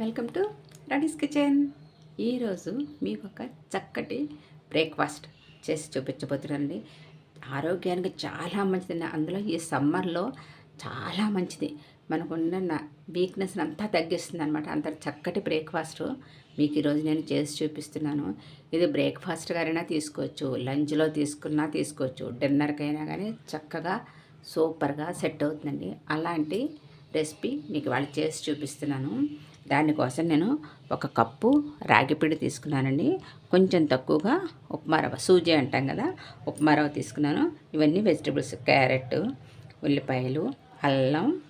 Welcome to రాడీస్ kitchen. ఈరోజు మీకు ఒక చక్కటి బ్రేక్ఫాస్ట్ చేసి చూపించబోతున్నానండి. ఆరోగ్యానికి చాలా మంచిది అందులో ఈ సమ్మర్లో చాలా మంచిది. మనకున్న వీక్నెస్ అంతా తగ్గిస్తుంది అనమాట అంత చక్కటి బ్రేక్ఫాస్ట్ మీకు ఈరోజు నేను చేసి చూపిస్తున్నాను. ఇది బ్రేక్ఫాస్ట్గానైనా తీసుకోవచ్చు లంచ్లో తీసుకున్నా తీసుకోవచ్చు డిన్నర్కైనా కానీ చక్కగా సూపర్గా సెట్ అవుతుందండి. అలాంటి రెసిపీ మీకు వాళ్ళు చేసి చూపిస్తున్నాను. దానికోసం నేను ఒక కప్పు రాగిపిండి తీసుకున్నానండి. కొంచెం తక్కువగా ఉప్మా రవ్వ సూజీ అంటాం కదా ఉప్మా రవ్వ తీసుకున్నాను. ఇవన్నీ వెజిటబుల్స్ క్యారెట్ ఉల్లిపాయలు అల్లం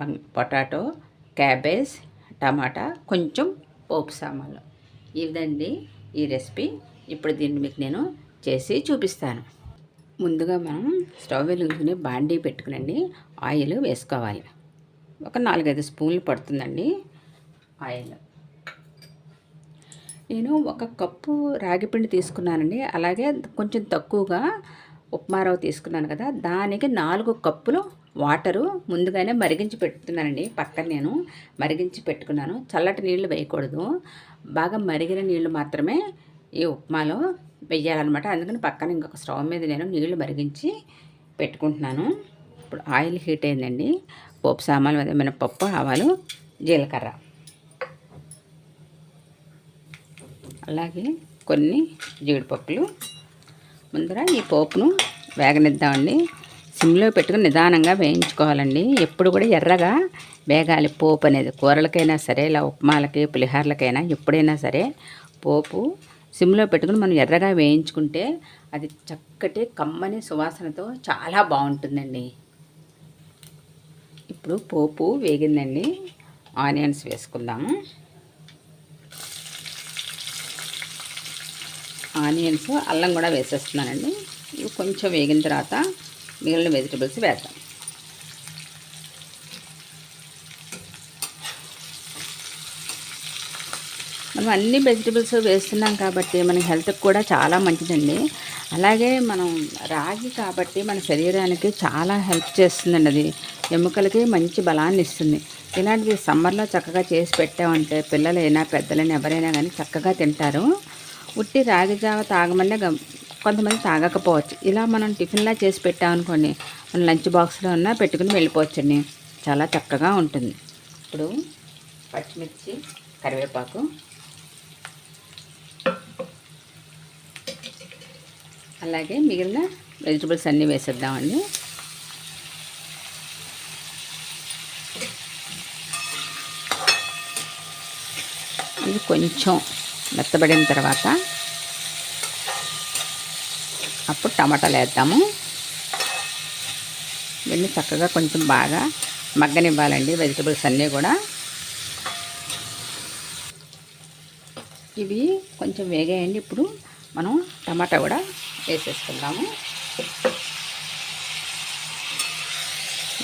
పం- పొటాటో క్యాబేజ్ టమాటా కొంచెం పోపు సామాన్లు. ఇదండి ఈ రెసిపీ ఇప్పుడు దీన్ని మీకు నేను చేసి చూపిస్తాను. ముందుగా మనం స్టవ్ వెలుగుని బాండీ పెట్టుకునండి. ఆయిల్ వేసుకోవాలి. ఒక నాలుగైదు స్పూన్లు పడుతుందండి. ఆయిల్. నేను ఒక కప్పు రాగిపిండి తీసుకున్నానండి. అలాగే కొంచెం తక్కువగా ఉప్మారావు తీసుకున్నాను కదా దానికి నాలుగు కప్పులు వాటరు ముందుగానే మరిగించి పెట్టుతున్నానండి. పక్కన నేను మరిగించి పెట్టుకున్నాను. చల్లటి నీళ్ళు వేయకూడదు. బాగా మరిగిన నీళ్ళు మాత్రమే ఈ ఉప్మాలో వెయ్యాలన్నమాట అందుకని పక్కన ఇంకొక స్టవ్ మీద నేను నీళ్ళు మరిగించి పెట్టుకుంటున్నాను. ఇప్పుడు ఆయిల్ హీట్ అయిందండి. పోపు సామాన్లు అదే మినపప్పు ఆవాలు జీలకర్ర. అలాగే కొన్ని జీడిపప్పులు. ముందర ఈ పోపును వేగనిద్దామండి. సిమ్లో పెట్టుకుని నిదానంగా వేయించుకోవాలండి. ఎప్పుడు కూడా ఎర్రగా వేగాలి పోపు అనేది. కూరలకైనా సరే ఇలా ఉప్మాలకి పులిహార్లకైనా ఎప్పుడైనా సరే పోపు సిమ్లో పెట్టుకుని మనం ఎర్రగా వేయించుకుంటే అది చక్కటి కమ్మని సువాసనతో చాలా బాగుంటుందండి. ఇప్పుడు పోపు వేగిందండి. ఆనియన్స్ వేసుకుందాము ఆనియన్స్ అల్లం కూడా వేసేస్తున్నానండి. ఇవి కొంచెం వేగిన తర్వాత మిగిలిన వెజిటబుల్స్ వేద్దాం. అన్ని వెజిటబుల్స్ వేస్తున్నాం కాబట్టి మన హెల్త్కి కూడా చాలా మంచిదండి. అలాగే మనం రాగి కాబట్టి మన శరీరానికి చాలా హెల్ప్ చేస్తుందండి అది. ఎముకలకి మంచి బలాన్ని ఇస్తుంది. ఇలాంటివి సమ్మర్లో చక్కగా చేసి పెట్టామంటే పిల్లలైనా పెద్దలైనా ఎవరైనా కానీ చక్కగా తింటారు. ఉట్టి రాగి జావ తాగమనే కొంతమంది తాగకపోవచ్చు. ఇలా మనం టిఫిన్లా చేసి పెట్టామనుకోండి మన లంచ్ బాక్స్లో ఉన్నా పెట్టుకుని వెళ్ళిపోవచ్చండి. చాలా చక్కగా ఉంటుంది. ఇప్పుడు పచ్చిమిర్చి కరివేపాకు అలాగే మిగిలిన వెజిటబుల్స్ అన్నీ వేసేద్దామండి. ఇది కొంచెం మెత్తబడిన తర్వాత అప్పుడు టమాటాలు వేద్దాము. ఇవన్నీ చక్కగా కొంచెం బాగా మగ్గనివ్వాలండి వెజిటబుల్స్ అన్నీ కూడా. ఇవి కొంచెం వేగాయండి. ఇప్పుడు మనం టమాటా కూడా వేసేసుకుందాము.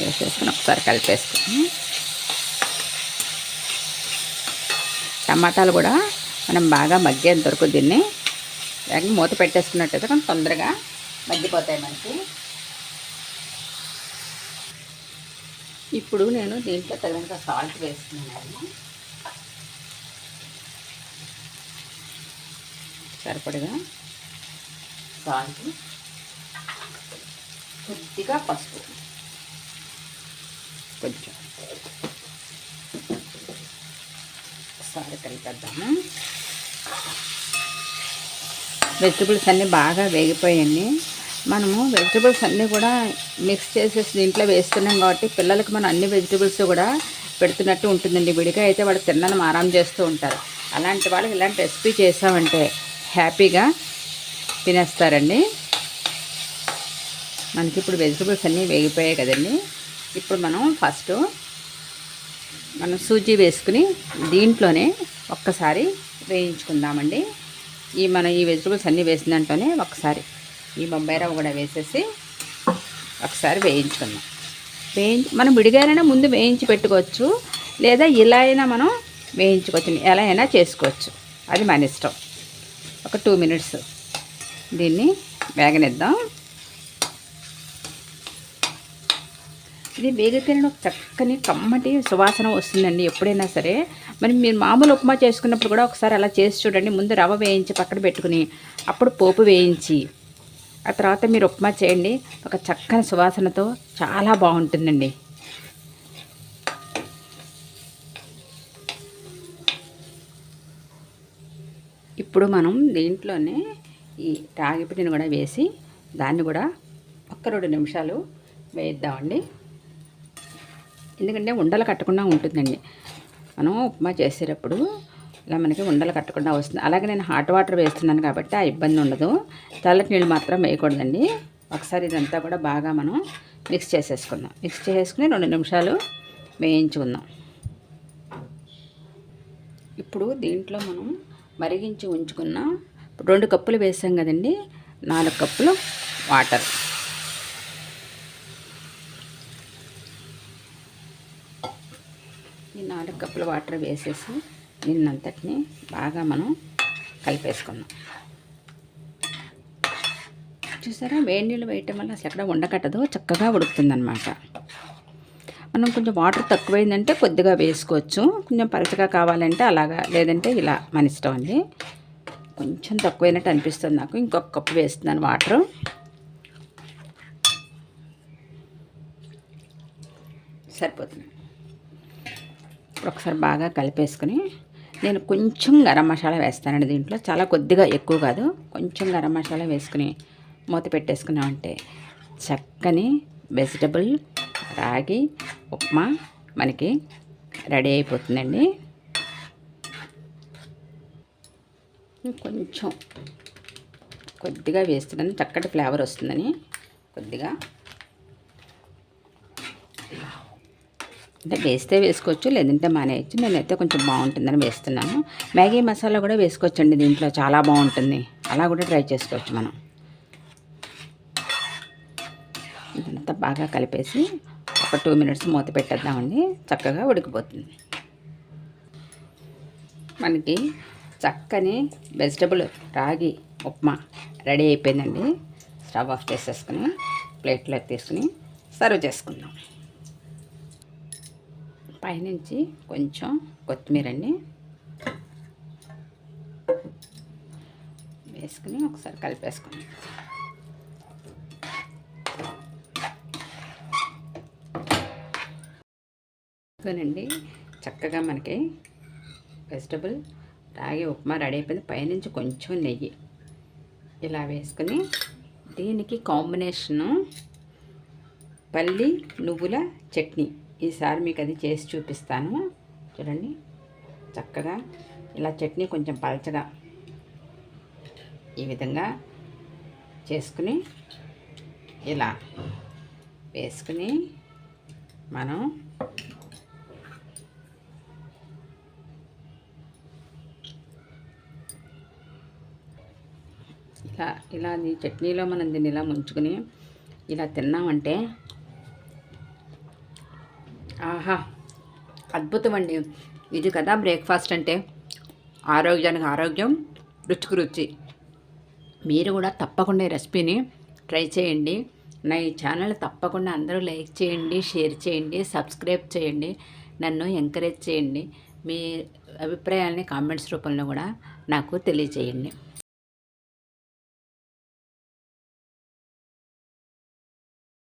వేసేసుకుని ఒకసారి కలిపేసుకుని టమాటాలు కూడా మనం బాగా మగ్గేంత వరకు దీన్ని మూత పెట్టేసుకున్నట్టయితే కొంచెం తొందరగా మగ్గిపోతాయి మనకి. ఇప్పుడు నేను దీంట్లో తగినంత సాల్ట్ వేసుకున్నాను. సరిపడగా సాల్ట్ కొద్దిగా పసుపు. కొంచెం. ఒకసారి కలిపేద్దాము వెజిటబుల్స్ అన్నీ బాగా వేగిపోయాయి మనము వెజిటబుల్స్ అన్నీ కూడా మిక్స్ చేసేసి దీంట్లో వేస్తున్నాం కాబట్టి పిల్లలకి మనం అన్ని వెజిటబుల్స్ కూడా పెడుతున్నట్టు ఉంటుందండి. విడిగా అయితే వాళ్ళు తిన్నను ఆరాం చేస్తూ ఉంటారు. అలాంటి వాళ్ళకి ఇలాంటి రెసిపీ చేసామంటే హ్యాపీగా తినేస్తారండి. మనకి ఇప్పుడు వెజిటబుల్స్ అన్నీ వేగిపోయాయి కదండి. ఇప్పుడు మనం ఫస్ట్ మనం సూజీ వేసుకుని దీంట్లోనే ఒక్కసారి వేయించుకుందామండి. ఈ మనం ఈ వెజిటబుల్స్ అన్నీ వేసిన దాంట్లోనే ఒకసారి ఈ బొంబాయి రవ్వ కూడా వేసేసి ఒకసారి వేయించుకుందాం. వేయించి మనం విడిగానైనా ముందు వేయించి పెట్టుకోవచ్చు. లేదా ఇలా అయినా మనం వేయించుకోవచ్చు. ఎలా అయినా చేసుకోవచ్చు. అది మన ఇష్టం. ఒక టూ మినిట్స్ దీన్ని వేగనిద్దాం. ఇది వేగితేనే ఒక చక్కని కమ్మటి సువాసన వస్తుందండి ఎప్పుడైనా సరే. మరి మీరు మామూలు ఉప్మా చేసుకున్నప్పుడు కూడా ఒకసారి అలా చేసి చూడండి. ముందు రవ్వ వేయించి పక్కన పెట్టుకుని అప్పుడు పోపు వేయించి ఆ తర్వాత మీరు ఉప్మా చేయండి. ఒక చక్కని సువాసనతో చాలా బాగుంటుందండి. ఇప్పుడు మనం దీంట్లోనే ఈ రాగి పిండిని కూడా వేసి దాన్ని కూడా ఒక్క రెండు నిమిషాలు వేయిద్దామండి. ఎందుకంటే ఉండలు కట్టకుండా ఉంటుందండి. మనం ఉప్మా చేసేటప్పుడు ఇలా మనకి ఉండలు కట్టకుండా వస్తుంది. అలాగే నేను హాట్ వాటర్ వేస్తున్నాను కాబట్టి ఆ ఇబ్బంది ఉండదు. చల్లటి నీళ్ళు మాత్రం వేయకూడదండి. ఒకసారి ఇదంతా కూడా బాగా మనం మిక్స్ చేసేసుకుందాం. మిక్స్ చేసుకుని రెండు నిమిషాలు వేయించుకుందాం. ఇప్పుడు దీంట్లో మనం మరిగించి ఉంచుకున్న రెండు కప్పులు వేసాం కదండి. నాలుగు కప్పులు వాటర్. ఈ నాలుగు కప్పుల వాటర్ వేసేసి నిన్నంతటిని బాగా మనం కలిపేసుకుందాం. చూసారా? వేడి నీళ్ళు వేయటం వల్ల అసలు ఎక్కడ ఉండకట్టదు చక్కగా ఉడుకుతుందనమాట మనం కొంచెం వాటర్ తక్కువైందంటే కొద్దిగా వేసుకోవచ్చు. కొంచెం పలచగా కావాలంటే అలాగా లేదంటే ఇలా మన ఇష్టం అండి. కొంచెం తక్కువైనట్టు అనిపిస్తుంది నాకు. ఇంకొక కప్పు వేస్తున్నాను వాటర్. సరిపోతుంది. ఒకసారి బాగా కలిపేసుకుని నేను కొంచెం గరం మసాలా వేస్తానండి దీంట్లో. చాలా కొద్దిగా ఎక్కువ కాదు. కొంచెం గరం మసాలా వేసుకుని మూత పెట్టేసుకున్నామంటే చక్కని వెజిటబుల్ రాగి ఉప్మా మనకి రెడీ అయిపోతుందండి. కొంచెం కొద్దిగా వేస్తున్నాను చక్కటి ఫ్లేవర్ వస్తుందని కొద్దిగా అంటే వేస్తే వేసుకోవచ్చు లేదంటే మానేయచ్చు. నేనైతే కొంచెం బాగుంటుందని వేస్తున్నాను. మ్యాగీ మసాలా కూడా వేసుకోవచ్చండి దీంట్లో చాలా బాగుంటుంది. అలా కూడా ట్రై చేసుకోవచ్చు మనం. ఇదంతా బాగా కలిపేసి ఒక టూ మినిట్స్ మూత పెట్టేద్దామండి. చక్కగా ఉడికిపోతుంది. మనకి చక్కని వెజిటబుల్ రాగి ఉప్మా రెడీ అయిపోయిందండి. స్టవ్ ఆఫ్ చేసేసుకుని ప్లేట్లో తీసుకుని సర్వ్ చేసుకుందాం. పైనుంచి కొంచెం కొత్తిమీర అండి. వేసుకుని ఒకసారి కలిపేసుకుని అండి చక్కగా మనకి వెజిటబుల్ రాగి ఉప్మా రెడీ అయిపోయింది. పైనుంచి కొంచెం నెయ్యి ఇలా వేసుకుని దీనికి కాంబినేషను పల్లి నువ్వుల చట్నీ. ఈసారి మీకు అది చేసి చూపిస్తాను. చూడండి చక్కగా ఇలా చట్నీ కొంచెం పలచగా ఈ విధంగా చేసుకుని ఇలా వేసుకుని మనం ఇలా ఇలా చట్నీలో మనం దీన్ని ఇలా ముంచుకుని ఇలా తిన్నామంటే ఆహా అద్భుతం అండి. ఇది కదా బ్రేక్ఫాస్ట్ అంటే ఆరోగ్యానికి ఆరోగ్యం రుచికి రుచి. మీరు కూడా తప్పకుండా ఈ రెసిపీని ట్రై చేయండి. నా ఈ ఛానల్ తప్పకుండా అందరూ లైక్ చేయండి షేర్ చేయండి సబ్స్క్రైబ్ చేయండి నన్ను ఎంకరేజ్ చేయండి. మీ అభిప్రాయాలని కామెంట్స్ రూపంలో కూడా నాకు తెలియచేయండి